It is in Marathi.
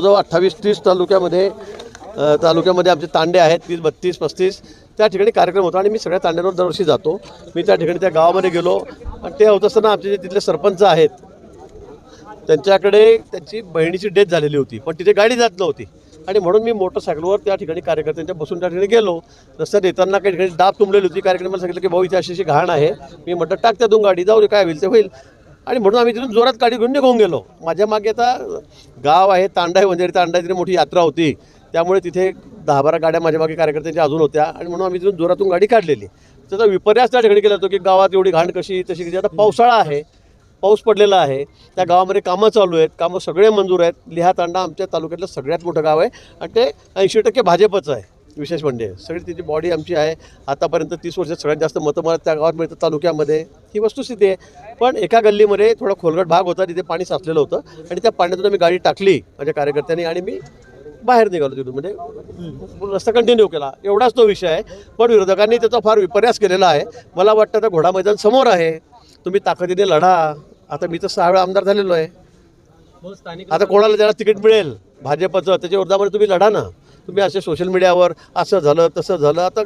जवळजवळ अठ्ठावीस तीस तालुक्यामध्ये तालुक्यामध्ये आमचे तांडे आहेत तीस बत्तीस पस्तीस. त्या ठिकाणी कार्यक्रम होता आणि मी सगळ्या तांड्यांवर दरवर्षी जातो. मी त्या ठिकाणी त्या गावामध्ये गेलो. आणि ते होत असताना आमचे जे तिथले सरपंच आहेत त्यांच्याकडे त्यांची बहिणीची डेथ झालेली होती. पण तिथे गाडी जात नव्हती. आणि म्हणून मी मोटरसायकलवर त्या ठिकाणी कार्यकर्त्यांच्या बसून त्या ठिकाणी गेलो. रस्त्यात येताना काही ठिकाणी दाब तुंबलेली होती. कार्यक्रमाला सांगितलं की भाऊ इथे अशी अशी घाण आहे. मी म्हटलं टाक त्यातून गाडी. जाऊ दे काय होईल ते होईल. आणि म्हणून आम्ही तिथून जोरात गाडी घेऊन निघून गेलो. माझ्या मागे आता गाव आहे तांडा आहे म्हणजे तांडा तिथे मोठी यात्रा होती. त्यामुळे तिथे दहा बारा गाड्या माझ्या मागे कार्यकर्त्यांच्या अजून होत्या. आणि म्हणून आम्ही तिथून जोरातून गाडी काढलेली. त्याचा विपर्यास त्या ठिकाणी केला होतो की गावात एवढी घाण कशी तशी कशी. आता पावसाळा आहे पाऊस पडलेला आहे. त्या गावामध्ये कामं चालू आहेत कामं सगळे मंजूर आहेत. लिहा तांडा आमच्या तालुक्यातलं सगळ्यात मोठं गाव आहे. आणि ते ऐंशी टक्के भाजपचं आहे. विशेष म्हणजे. सगळी तिची बॉडी आमची आहे. आतापर्यंत तीस वर्षात सगळ्यात जास्त मतं मला त्या गावात मिळतं तालुक्यामध्ये. ही वस्तुस्थिती आहे. पण एका गल्लीमध्ये थोडा खोलगट भाग होता. तिथे पाणी साचलेलं होतं. आणि त्या पाण्यातून आम्ही गाडी टाकली माझ्या कार्यकर्त्यांनी आणि मी बाहेर निघालो तिथून. म्हणजे रस्ता कंटिन्यू केला. एवढाच तो विषय आहे. पण विरोधकांनी त्याचा फार विपर्यास केलेला आहे. मला वाटतं आता घोडा मैदान समोर आहे. तुम्ही ताकदीने लढा. आता मी तर सहा वेळा आमदार झालेलो आहे. आता कोणाला ज्याला तिकीट मिळेल? भाजपचं त्याच्या विरोधामध्ये तुम्ही लढा ना. तुम्ही असे सोशल मीडियावर असं झालं तसं झालं. आता